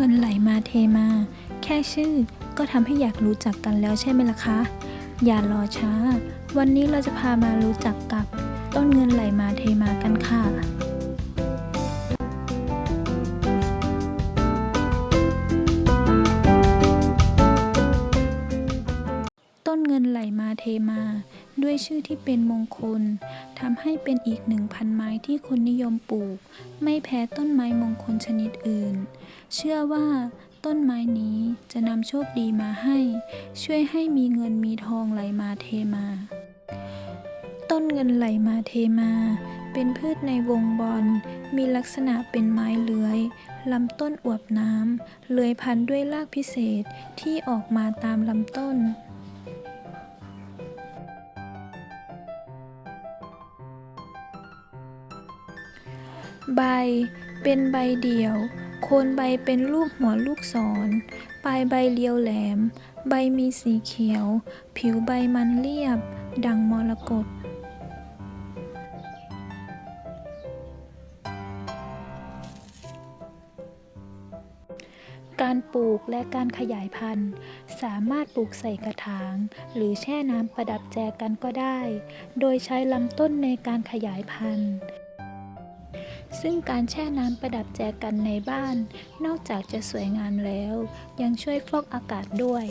เงินไหลมาเทมา แค่ชื่อก็ทำให้อยากรู้จักกันแล้วใช่ไหมล่ะคะ อย่ารอช้า วันนี้เราจะพามารู้จักกับ ต้นเงินไหลมาเทมากันค่ะ ต้นเงินไหลมาเทมา ด้วยชื่อที่เป็นมงคลทำให้เป็นอีกหนึ่งพันไม้ที่คนนิยมปลูก ไม่แพ้ต้นไม้มงคลชนิดอื่น เชื่อว่าต้นไม้นี้จะนำโชคดีมาให้ ช่วยให้มีเงินมีทองไหลมาเทมา ต้นเงินไหลมาเทมา เป็นพืชในวงบอล มีลักษณะเป็นไม้เลื้อยลำต้นอวบน้ำเลื้อยพันด้วยรากพิเศษที่ออกมาตามลำต้น ใบ เป็นใบเดี่ยว โคนใบเป็นรูปหัวลูกศร ปลายใบเรียวแหลม ใบมีสีเขียว ผิวใบมันเรียบ ดังมรกตการปลูกและการขยายพันธุ์ สามารถปลูกใส่กระถาง หรือแช่น้ำประดับแจกันก็ได้ โดยใช้ลำต้นในการขยายพันธุ์ ซึ่งการแช่น้ำประดับแจกันในบ้าน นอกจากจะสวยงามแล้ว ยังช่วยฟอกอากาศด้วย